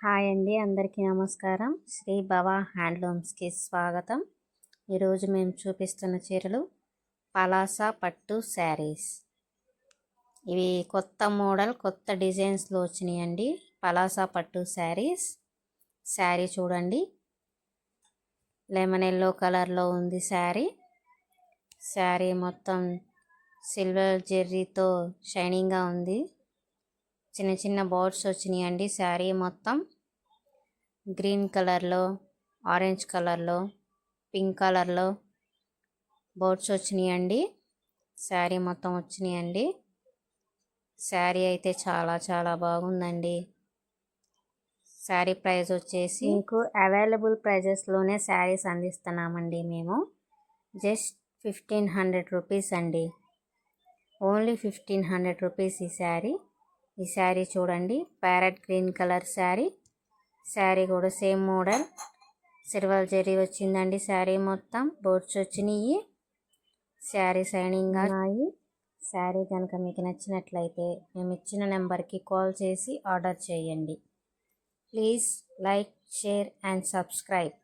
Hi అండి అందరికీ నమస్కారం. శ్రీ భవ హ్యాండ్లూమ్స్కి స్వాగతం. ఈరోజు మేము చూపిస్తున్న చీరలు పలాసా పట్టు శారీస్. ఇవి కొత్త మోడల్ కొత్త డిజైన్స్లో వచ్చినాయండి. పలాసా పట్టు శారీస్. శారీ చూడండి. లెమన్ ఎల్లో కలర్లో ఉంది శారీ. శారీ మొత్తం సిల్వర్ జెర్రీతో షైనింగ్గా ఉంది. చిన్న చిన్న బోర్డ్స్ వచ్చినాయండి. శారీ మొత్తం గ్రీన్ కలర్లో ఆరెంజ్ కలర్లో పింక్ కలర్లో బోర్డ్స్ వచ్చినాయండి. శారీ మొత్తం వచ్చినాయండి. శారీ అయితే చాలా చాలా బాగుందండి. శారీ ప్రైస్ వచ్చేసి మీకు అవైలబుల్ ప్రైజెస్లోనే శారీస్ అందిస్తున్నామండి మేము. జస్ట్ ఫిఫ్టీన్ హండ్రెడ్ రూపీస్ అండి. ఓన్లీ ఫిఫ్టీన్ హండ్రెడ్ రూపీస్ ఈ శారీ. ఈ శారీ చూడండి. Parrot green colour sari. Sari కూడా సేమ్ మోడల్. సిల్వర్ జరీ వచ్చిందండి శారీ మొత్తం. బోర్డ్స్ వచ్చినాయి. శారీ షైనింగ్గా ఉన్నాయి. శారీ కనుక మీకు నచ్చినట్లయితే మేము ఇచ్చిన నెంబర్కి కాల్ చేసి ఆర్డర్ చేయండి. Please like share and subscribe.